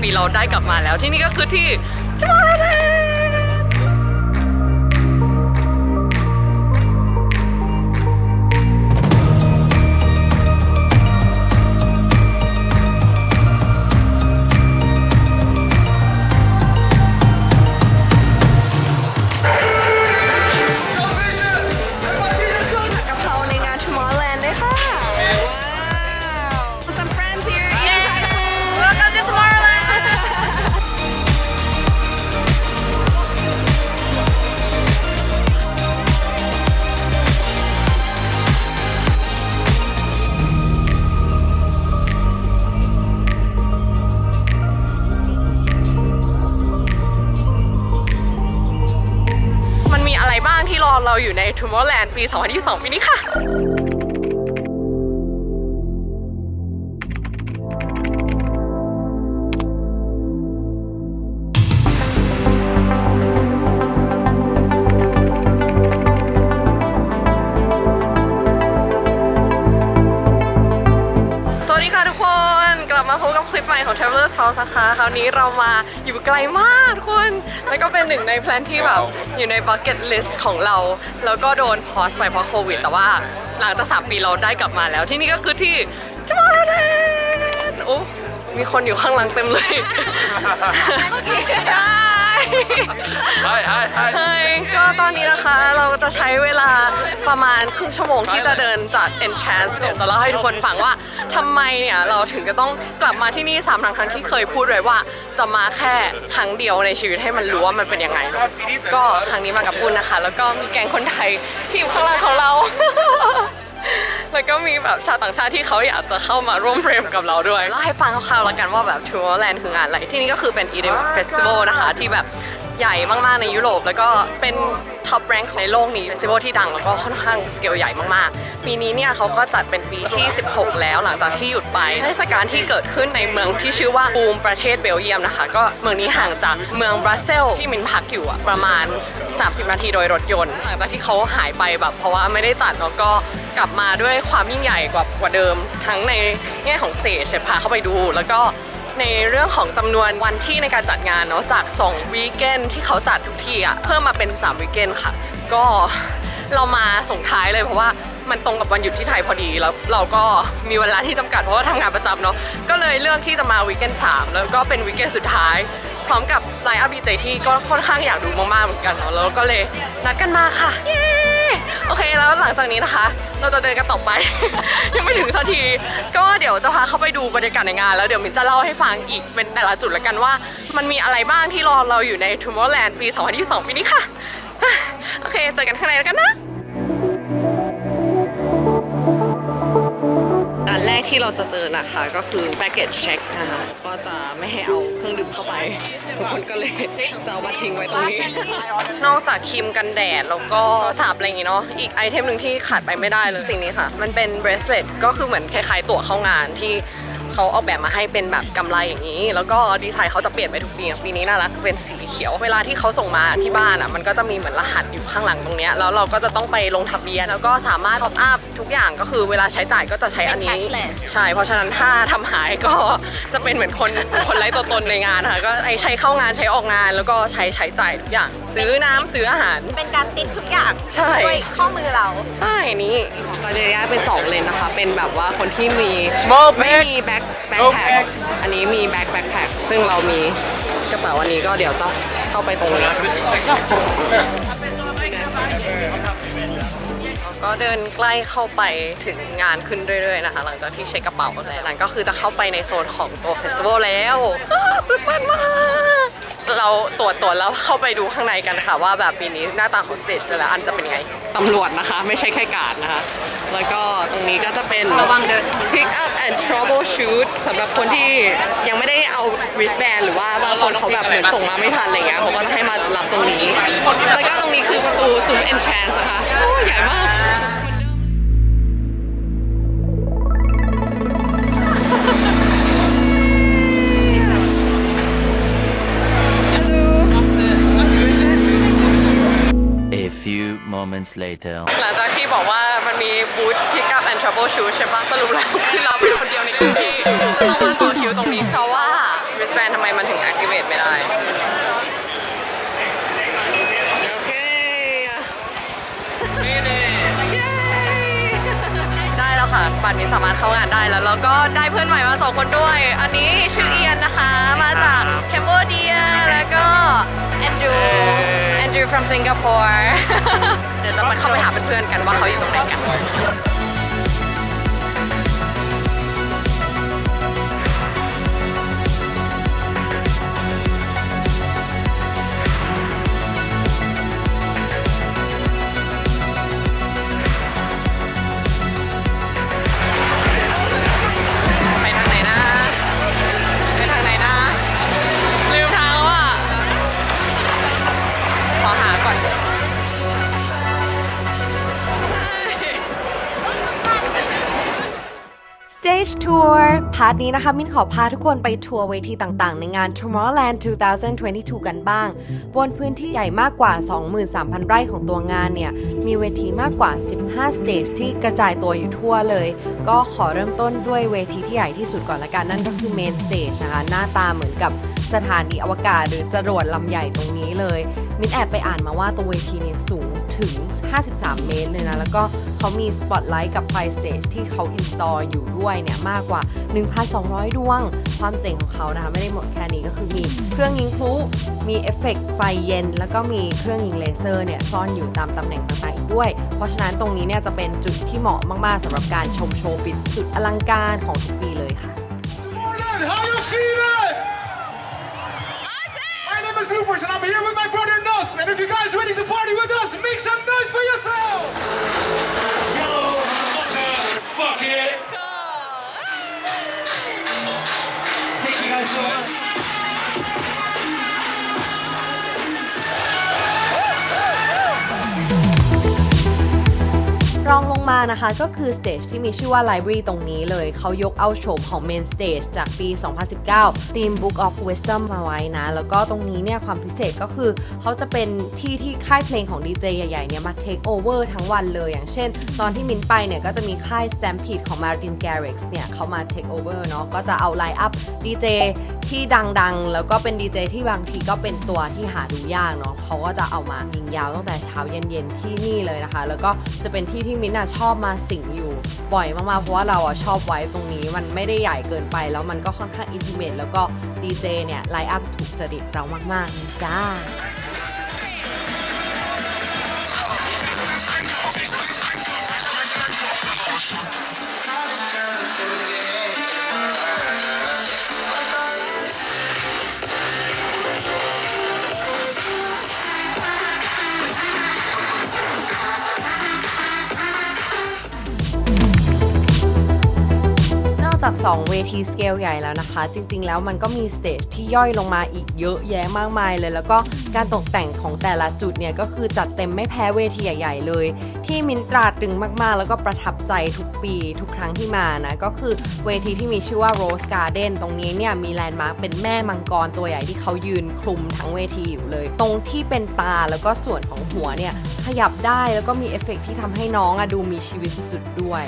3ปีเราได้กลับมาแล้วที่นี่ก็คือที่ ปี 2022ปีนี้ค่ะ สาขาคราวนี้เรามาอยู่ไกลมากทุกคน แล้วก็เป็นหนึ่งในแพลนที่แบบอยู่ในบักเก็ตลิสต์ของเรา แล้วก็โดนพอสไปเพราะโควิด แต่ว่าหลังจากสามปีเราได้กลับมาแล้ว ที่นี่ก็คือที่จอร์แดนโอ้มีคนอยู่ข้างหลังเต็มเลย Hi, hi, hi. เฮ้ยก็ตอนนี้นะคะเราจะใช้เวลาประมาณครึ่งชั่วโมงที่จะเดินจาก Enchant เดี๋ยวจะเล่าให้ทุกคนฟังว่าทำไมเนี่ยเราถึงจะต้องกลับมาที่นี่3ครั้งทั้งที่เคยพูดไว้ว่า จะมาแค่ครั้งเดียวในชีวิตให้มันรู้ว่ามันเป็นยังไง ก็ครั้งนี้มากับปุ้นนะคะ แล้วก็มีแกงคนไทยที่อยู่ข้างล่างของเรา แล้วก็มีแบบชาวต่างชาติที่เขาอยากจะเข้ามาร่วมเฟรมกับเราด้วยเล่าให้ฟังคร่าวๆแล้วกันว่าแบบ Tomorrowland คืองานอะไร ที่นี่ก็คือเป็น EDM Festival นะคะ ที่แบบใหญ่มากๆในยุโรป แล้วก็เป็นท็อปแรงในโลกนี้เฟสติวัลที่ดังแล้วก็ค่อนข้างสเกลใหญ่มากๆ ปีนี้เนี่ยเขาก็จัดเป็นปีที่ 16 แล้วหลังจากที่หยุดไปเทศกาลที่เกิดขึ้นในเมืองที่ชื่อว่าบูมประเทศเบลเยียมนะคะ ก็เมืองนี้ห่างจากเมืองบรัสเซลที่มินพักอยู่ประมาณ 30 นาทีโดยรถยนต์หลังจากที่เขาหายไปแบบเพราะว่าไม่ได้จัดแล้วก็กลับมาด้วยความยิ่งใหญ่กว่ากว่าเดิม ทั้งในแง่ของเศษเฉพาเข้าไปดู แล้วก็ในเรื่องของจำนวนวันที่ในการจัดงานเนาะจาก 2 วีคเกนที่เขาจัดทุกที่อะเพิ่มมาเป็น 3 วีคเกนค่ะ ก็เรามาส่งท้ายเลยเพราะว่ามันตรงกับวันหยุดที่ไทยพอดีแล้วเราก็มีเวลาที่จำกัดเพราะว่าทำงานประจำเนาะก็เลยเลือกที่จะมาวีคเกนสามแล้วก็เป็นวีคเกนสุดท้าย พร้อมกับไลน์อัพดีเจที่ก็ค่อนข้างอยากดูมากๆเหมือนกันเนาะแล้วก็เลยนัดกันมาค่ะ เย้โอเคแล้วหลังจากนี้นะคะ เราจะเดินกันต่อไป ยังไม่ถึงสักที ก็เดี๋ยวจะพาเข้าไปดูบรรยากาศในงานแล้วเดี๋ยวมินจะเล่าให้ฟังอีกเป็นแต่ละจุดล้วกันว่า มันมีอะไรบ้างที่รอเราอยู่ใน Tomorrowland ปี 2022 ปีนี้ค่ะ โอเคเจอกันข้างในแล้วกันนะ ที่เราจะเจอนะคะ ก็คือ baggage check นะคะก็จะไม่ให้เอาเครื่องดื่มเข้าไป ทุกคนก็เลยจะเอามาทิ้งไว้ตรงนี้ นอกจากครีมกันแดด แล้วก็สาบอะไรอย่างงี้เนาะอีกไอเทมหนึ่งที่ขาดไปไม่ได้เลยสิ่งนี้ค่ะ มันเป็น bracelet ก็คือเหมือนคล้ายๆตั๋วเข้างานที่ เขาออกแบบมาให้เป็นแบบกำไรอย่างนี้ แล้วก็ดีไซน์เขาจะเปลี่ยนไปทุกปีปีนี้น่ารักเป็นสีเขียว เวลาที่เขาส่งมาที่บ้านอะมันก็จะมีเหมือนรหัสอยู่ข้างหลังตรงเนี้ยแล้วเราก็จะต้องไปลงทะเบียนแล้วก็สามารถ top up ทุกอย่างก็คือเวลาใช้จ่ายก็จะใช้อันนี้เป็น cashless ใช่เพราะฉะนั้นถ้าทำหายก็จะเป็นเหมือนคนคนไร้ตัวตนในงานค่ะก็ไอใช้เข้างานใช้ออกงานแล้วก็ใช้ใช้จ่ายทุกอย่าง ซื้อน้ำซื้ออาหาร เป็นการติดทุกอย่างใช่ด้วยข้อมือเรา ใช่นี่ก็จะแยกเป็นสองเลนนะคะ เป็นแบบว่าคนที่มี Small ไม่มี bags แบ็คแบ็คแพ็คอันนี้มีแบ็คแบ็คแพ็คซึ่งเรามีกระเป๋าอันนี้ก็เดี๋ยวจะเข้าไปตรงนี้ ก็เดินใกล้เข้าไปถึงงานขึ้นเรื่อยๆนะคะ หลังจากที่เช็คกระเป๋าแล้วนั้นก็คือจะเข้าไปในโซนของตัวเฟสติวัลแล้วตื่นเต้นมากเราตรวจตรวจแล้วเข้าไปดูข้างในกันค่ะ ว่าแบบปีนี้หน้าตาของสเตจแต่ละอันจะเป็นยังไงตำรวจนะคะ ไม่ใช่แค่การดนะคะ แล้วก็ตรงนี้ก็จะเป็นระวังเดิน pick up and troubleshoot สำหรับคนที่ยังไม่ได้เอา wristband หรือว่าบางคนเขาแบบเหมือนส่งมาไม่ทันอะไรเงี้ยเขาก็จะให้มารับตรงนี้ แล้วก็ตรงนี้คือประตู zoom entrance นะคะ โอ้ใหญ่มาก A few moments later. หลังจากที่บอกว่ามันมีบูธ pick up and troubleshoot ใช่ปะสรุปแล้วคือเราเป็นคนเดียวในกลุ่มที่จะต้องมาต่อคิวตรงนี้เพราะว่า wristband ทำไมมันถึง activate ไม่ได้ โอเค บัตรนี้สามารถเข้างานได้แล้วแล้วก็ได้เพื่อนใหม่มาสองคนด้วย อันนี้ชื่อเอียนนะคะมาจากแคนเบเดียแล้วก็แอนดรูแอนดรู from Singapore เดี๋ยวจะไปเข้าไปหาเพื่อนๆกันว่าเขาอยู่ตรงไหนกันาร์ทนี้นะคะ มินขอพาทุกคนไปทัวร์เวทีต่างๆ ในงาน Tomorrowland 2022 กันบ้าง บนพื้นที่ใหญ่มากกว่า 23,000 ไร่ของตัวงานเนี่ย มีเวทีมากกว่า 15 สเตจที่กระจายตัวอยู่ทั่วเลย ก็ขอเริ่มต้นด้วยเวทีที่ใหญ่ที่สุดก่อนละกันนั่นก็คือ Main Stage นะคะ หน้าตาเหมือนกับ สถานีอวกาศหรือจรวดลำใหญ่ตรงนี้เลย มินแอบไปอ่านมาว่าตัวเวทีเนี่ยสูงถึง 53 เมตรเลยนะ แล้วก็เขามีสปอตไลท์กับไฟสเตจที่เขาอินสตอลอยู่ด้วยเนี่ยมากกว่า 1,200 ดวง ความเจ๋งของเขานะคะ ไม่ได้หมดแค่นี้ก็คือมีเครื่องยิงพลุมีเอฟเฟกต์ไฟเย็น แล้วก็มีเครื่องยิงเลเซอร์เนี่ยซ่อนอยู่ตามตำแหน่งต่างๆอีกด้วย เพราะฉะนั้นตรงนี้เนี่ยจะเป็นจุดที่เหมาะมากๆสำหรับการชมโชว์ปิดสุดอลังการของทุกปีเลยค่ะ how you feeling? And I'm here with my brother. And if you guys ready to party with us, make some noise for yourself. รองลงมานะคะก็คือสเตจที่มีชื่อว่า Library ตรงนี้เลย เขายกเอาโฉมของ Main Stage จากปี 2019 Theme Book of Wisdom มาไว้นะ แล้วก็ตรงนี้เนี่ยความพิเศษก็คือเขาจะเป็นที่ที่ค่ายเพลงของดีเจใหญ่ๆเนี่ยมา take over ทั้งวันเลย อย่างเช่น ตอนที่มินไปเนี่ยก็จะมีค่าย Stampede ของ Martin Garrix เนี่ยเขามา take over เนาะก็จะเอาไลน์อัพดีเจ ที่ดังๆ แล้วก็เป็นดีเจที่บางทีก็เป็นตัวที่หาดูยากเนาะเขาก็จะเอามายิงยาวตั้งแต่เช้าเย็นๆที่นี่เลยนะคะ แล้วก็จะเป็นที่ที่มิ้นท์อะชอบมาสิงอยู่บ่อยมากๆเพราะว่าเราอะชอบไว้ตรงนี้มันไม่ได้ใหญ่เกินไป แล้วมันก็ค่อนข้างอินทิเมตแล้วก็ดีเจเนี่ยไลฟ์อัพถูกจริตเรามากๆจ้า จาก 2 เวทีสเกลใหญ่แล้วนะคะ จริงๆ แล้วมันก็มีสเตจที่ย่อยลงมาอีกเยอะแยะมากมายเลย แล้วก็การตกแต่งของแต่ละจุดเนี่ย ก็คือจัดเต็มไม่แพ้เวทีใหญ่ ๆ เลย ที่มินตราตึงมากๆ แล้วก็ประทับใจทุกปีทุกครั้งที่มานะ ก็คือเวทีที่มีชื่อว่า Rose Garden ตรงนี้เนี่ย มีแลนด์มาร์คเป็นแม่มังกรตัวใหญ่ที่เขายืนคลุมทั้งเวทีอยู่เลย ตรงที่เป็นตาแล้วก็ส่วนของหัวเนี่ยขยับได้แล้วก็มีเอฟเฟกต์ที่ทำให้น้องอะดูมีชีวิตสุดๆด้วย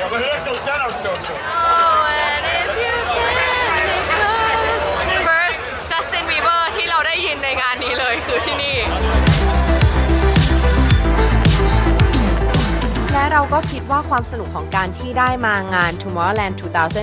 Jag behöver inte den också. First Justin Bieber ที่เราได้ยินในงานนี้เลยคือที่นี่ และเราก็คิดว่าความสนุกของการที่ได้มางาน Tomorrowland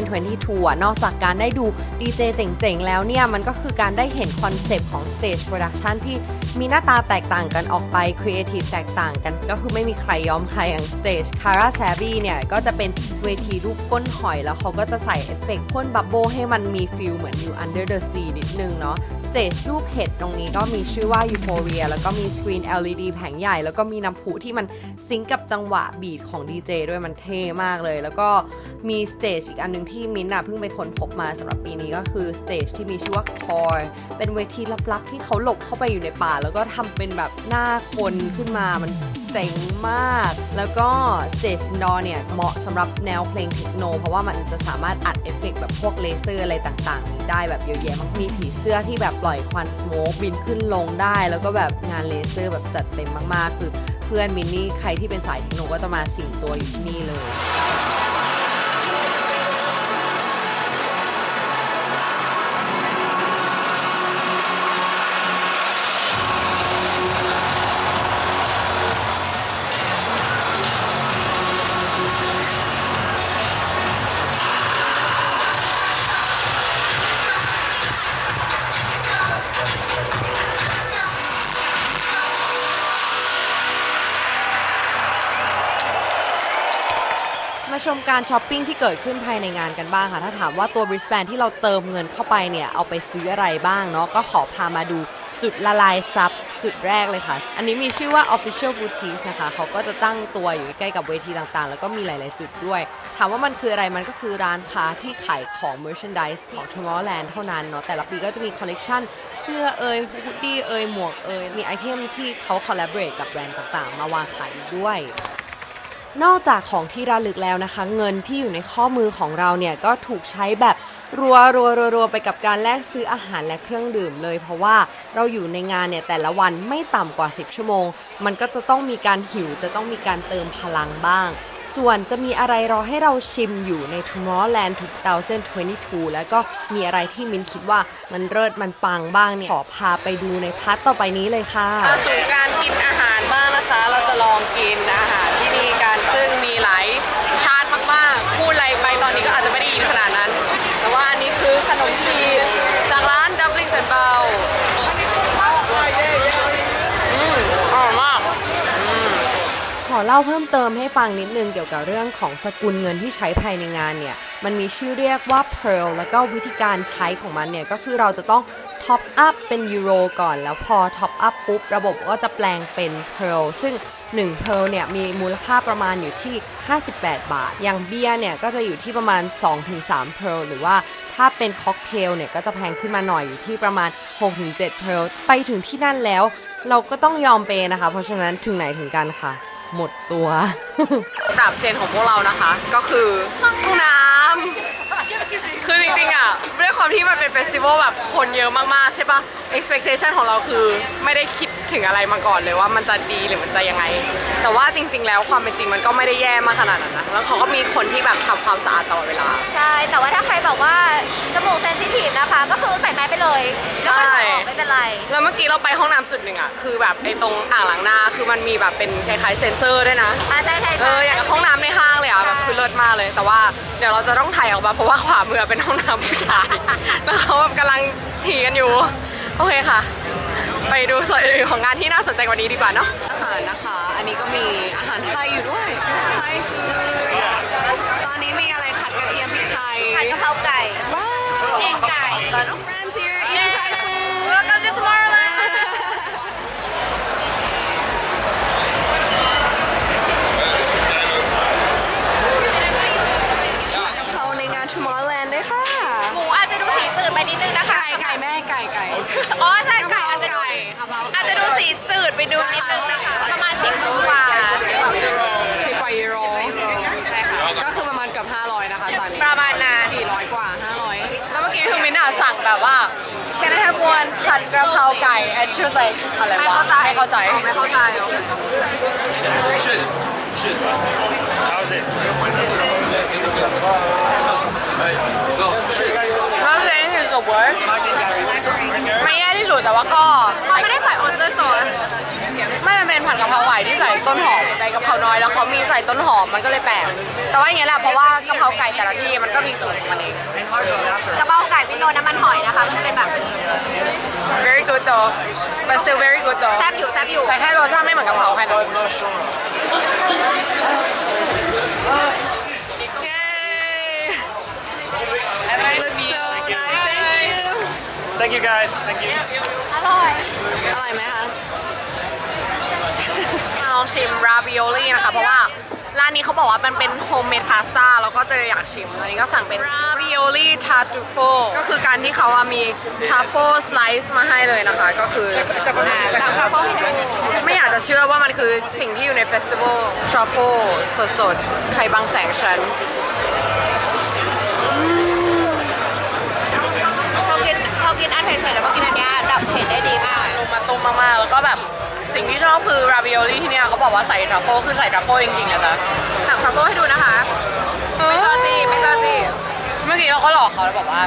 2022อะนอกจากการได้ดูดีเจเจ๋งๆ แล้วเนี่ย มันก็คือการได้เห็นคอนเซปต์ของ Stage Production ที่ มีหน้าตาแตกต่างกันออกไปครีเอทีฟแตกต่างกัน ก็คือไม่มีใครยอมใครอย่างสเตจคาร่าแซบี้เนี่ยก็จะเป็นเวทีรูปก้นหอยแล้วเขาก็จะใส่เอฟเฟกต์พ่นบับเบิลให้มันมีฟิลเหมือนอยู่ Under the Sea นิดนึงเนาะ สเตจรูปเห็ดตรงนี้ก็มีชื่อว่า Euphoria แล้วก็มีสกรีน LED แผงใหญ่ แล้วก็มีน้ำพุที่มันซิงกับจังหวะบีทของดีเจด้วยมันเท่มากเลย แล้วก็มีสเตจอีกอันหนึงที่มิ้นท์อะเพิ่งไปค้นพบมาสำหรับปีนี้ก็คือสเตจที่มีชื่อว่า Core เป็นเวทีลับๆที่เขาหลบเข้าไปอยู่ในป่า แล้วก็ทำเป็นแบบหน้าคนขึ้นมามันเจ๋งมาก แล้วก็ Stage Door เนี่ย เหมาะสำหรับแนวเพลงเทคโน เพราะว่ามันจะสามารถอัดเอฟเฟกต์แบบพวกเลเซอร์อะไรต่างๆ ได้แบบเยอะแยะมากมีผีเสื้อที่แบบปล่อยควันสโมกบินขึ้นลงได้ แล้วก็แบบงานเลเซอร์แบบจัดเต็มมากๆ คือเพื่อนมินนี่ใครที่เป็นสายเทคโนก็จะมาสิงตัวอยู่ที่นี่เลย มาชมการช้อปปิ้งที่เกิดขึ้นภายในงานกันบ้างค่ะ ถ้าถามว่าตัว wristband ที่เราเติมเงินเข้าไปเนี่ย เอาไปซื้ออะไรบ้างเนาะก็ขอพามาดูจุดละลายซับจุดแรกเลยค่ะ อันนี้มีชื่อว่า official boutiques นะคะ เขาก็จะตั้งตัวอยู่ใกล้กับเวทีต่างๆ แล้วก็มีหลาย ๆ จุดด้วย ถามว่ามันคืออะไร มันก็คือร้านค้าที่ขายของ merchandise ของ Tomorrowland เท่านั้นเนาะ แต่ละปีก็จะมีคอลเลกชันเสื้อเอยฮูดดี้เอยหมวกเอยมีไอเทมที่เขา collaborate กับแบรนด์ต่าง ๆ มาวางขายด้วย นอกจากของที่ระลึกแล้วนะคะ เงินที่อยู่ในข้อมือของเราเนี่ยก็ถูกใช้แบบรัวรัวรัวรัวไปกับการแลกซื้ออาหารและเครื่องดื่มเลย เพราะว่าเราอยู่ในงานเนี่ยแต่ละวันไม่ต่ำกว่า 10 ชั่วโมง มันก็จะต้องมีการหิวจะต้องมีการเติมพลังบ้าง ส่วนจะมีอะไรรอให้เราชิมอยู่ใน Tomorrowland 2022 แล้วก็มีอะไรที่มินคิดว่ามันเลิศมันปังบ้างเนี่ยขอพาไปดูในพาร์ทต่อไปนี้เลยค่ะสู่การกิน ร้าน Dublin and Bow อืมอร่อยมาก ขอเล่าเพิ่มเติมให้ฟังนิดนึงเกี่ยวกับเรื่องของสกุลเงินที่ใช้ภายในงานเนี่ย มันมีชื่อเรียกว่า Pearl แล้วก็วิธีการใช้ของมันเนี่ย ก็คือเราจะต้องท็อปอัพเป็นยูโรก่อน แล้วพอท็อปอัพปุ๊บ ระบบก็จะแปลงเป็น Pearl ซึ่ง 1 Pearl เนี่ยมีมูลค่าประมาณอยู่ที่ 58 บาท อย่างเบียร์เนี่ยก็จะอยู่ที่ประมาณ 2-3 Pearl หรือว่าถ้าเป็นค็อกเทลเนี่ยก็จะแพงขึ้นมาหน่อยอยู่ที่ประมาณ 6-7 Pearl ไปถึงที่นั่นแล้ว เราก็ต้องยอมเปย์นะคะ เพราะฉะนั้นถึงไหนถึงกันค่ะ หมดตัวปรับเซนของพวกเรานะคะ ก็คือห้องน้ำ คือจริงๆอะด้วยความที่มันเป็นเฟสติวัลแบบคนเยอะมากๆใช่ปะ expectation ของเราคือไม่ได้คิดถึงอะไรมาก่อนเลยว่ามันจะดีหรือมันจะยังไง แต่ว่าจริง ๆ แล้วความเป็นจริงมันก็ไม่ได้แย่มากขนาดนั้นนะแล้วเขาก็มีคนที่แบบทำความสะอาดตลอดเวลา ใช่ ไปเลยแล้วค่อยถอดออกไม่เป็นไร แล้วเมื่อกี้เราไปห้องน้ำจุดหนึ่งอะ คือแบบไอ้ตรงอ่างล้างหน้า คือมันมีแบบเป็นคล้ายๆเซ็นเซอร์ด้วยนะ อ่าใช่ใช่เอใช่ ออย่างกับห้องน้ำในห้างเลยอะแบบคือเลิศมากเลย แต่ว่าเดี๋ยวเราจะต้องถ่ายออกมาเพราะว่าขวามือเป็นห้องน้ำผู้ชาย แล้วเขาแบบกำลังฉี่กันอยู่ โอเคค่ะ ไปดูส่วนอื่นของงานที่น่าสนใจกว่านี้ดีกว่าเนาะอาหารนะคะ อันนี้ก็มีอาหารไทยอยู่ด้วยไทยคือตอนนี้มีอะไรผัดกระเทียมพริกไทย ผัดกะเพราไก่ ว้าว เองไก่ friends here eating Thai food Welcome to Tomorrowland กะเพราในงาน Tomorrowland ด้วยค่ะ หมูอาจจะดูสีจืดไปนิดนึงนะคะ ไก่ไก่แม่ไก่ไก่ อ๋อใช่ไก่อาจจะดู กะเพรา อาจจะดูสีจืด ไปดูนิดนึงนะคะประมาณสิบกว่าสิบกว่ายูโรสิบกว่ายูโรใช่ค่ะก็คือประมาณเกือบ500 นะคะจานนี้ประมาณนั้น 400 กว่า 500 แล้วเมื่อกี้คือมินท์อะสั่งแบบว่า Can I have one ผัดกระเพราไก่ and she was like อะไรวะไม่เข้าใจไม่เข้าใจ Not saying it's the worst ไม่แย่ที่สุดแต่ว่าก็เขาไม่ได้ใส่ออสเตอร์ซอสไม่มันเป็นผัดกะเพราไก่ที่ใส่ต้นหอมใบกะเพราน้อยแล้วเขามีใส่ต้นหอมมันก็เลยแปลกแต่ว่าอย่างเงี้ยแหละเพราะว่ากะเพราไก่แต่ละที่มันก็มีสูตรของมันเอง กระเพราไก่ไม่โดนน้ำมันหอยนะคะ มันเป็นแบบ very good though but still very good though แซ่บอยู่แซ่บอยู่แต่แค่รสชาติไม่เหมือนกะเพราแค่นั้น guys. Thank you. อร่อย อร่อยไหมคะมาลองชิมราบิโอลี่นะคะ เพราะว่าร้านานนี้เขาบอกว่ามันเป็นโฮมเมดพาสต้าแล้วก็เจออยากชิม อันนี้ก็สั่งเป็น ravioli tartufo ก็คือการที่เขาอะมี truffle slice มาให้เลยนะคะ ก็คือตาม truffle ให้ดูไม่อยากจะเชื่อว่ามันคือสิ่งที่อยู่ในเฟสติวัล truffle สดๆ ไข่บางแสงฉัน พอกินอันเผ็ดๆแล้วพอกินอันเนี้ยดับเผ็ดได้ดีมาก ลงมาตุ้มมากๆแล้วก็แบบสิ่งที่ชอบคือ ravioli ที่เนี่ยเขาบอกว่าใส่ truffle คือใส่ truffle จริงๆนะจ๊ะตักทรัฟเฟิลให้ดูนะคะ ไม่จอจี้ไม่จอจี้เมื่อกี้เราก็หลอกเขาแล้วบอกว่า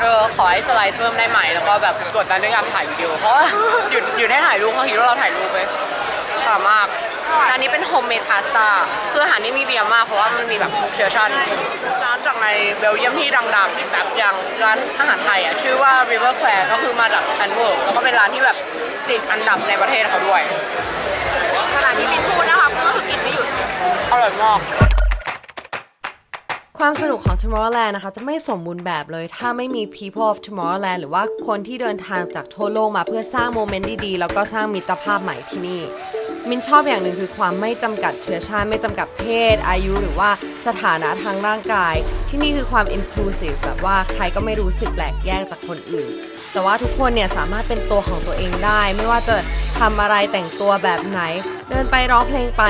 เออขอให้สไลซ์เพิ่มได้ไหมแล้วก็แบบกดดันด้วยการถ่ายวิดีโอเพราะว่าหยุดหยุดให้ถ่ายรูปเขาคิดว่าเราถ่ายรูปไปสามาก ร้านนี้เป็นโฮมเมดพาสต้าคืออาหารนี่มีเดียมมากเพราะว่ามันมีแบบทุกเชื้อชาติร้านจากในเบลเยียมที่ดังๆเนี่ยแบบอย่างร้านอาหารไทยอะชื่อว่า River Square ก็คือมาจากแอนเวิร์แล้วก็เป็นร้านที่แบบติดอันดับในประเทศเขาด้วยขนาดที่มินพูดนะคะก็คือกินไม่หยุดอร่อยมากความสนุกของ Tomorrowland นะคะ จะไม่สมบูรณ์แบบเลย ถ้าไม่มี People of Tomorrowland หรือว่าคนที่เดินทางจากทั่วโลกมาเพื่อสร้างโมเมนต์ดีๆ แล้วก็สร้างมิตรภาพใหม่ที่นี่ มินชอบอย่างหนึ่งคือความไม่จำกัดเชื้อชาติไม่จำกัดเพศ อายุหรือว่าสถานะทางร่างกาย ที่นี่คือความ inclusive แบบว่าใครก็ไม่รู้สึกแปลกแยกจากคนอื่น แต่ว่าทุกคนเนี่ยสามารถเป็นตัวของตัวเองได้ ไม่ว่าจะทำอะไรแต่งตัวแบบไหน เดินไปร้องเพลงไป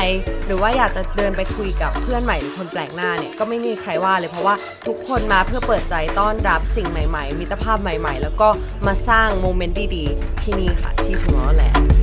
หรือว่าอยากจะเดินไปคุยกับเพื่อนใหม่หรือคนแปลกหน้าเนี่ยก็ไม่มีใครว่าเลยเพราะว่าทุกคนมาเพื่อเปิดใจต้อนรับสิ่งใหม่ ๆ มิตรภาพใหม่ ๆ แล้วก็มาสร้างโมเมนต์ดีๆที่นี่ค่ะที่ Tomorrowland Tomorrowland makes some fucking noise!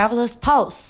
Traveler's Pulse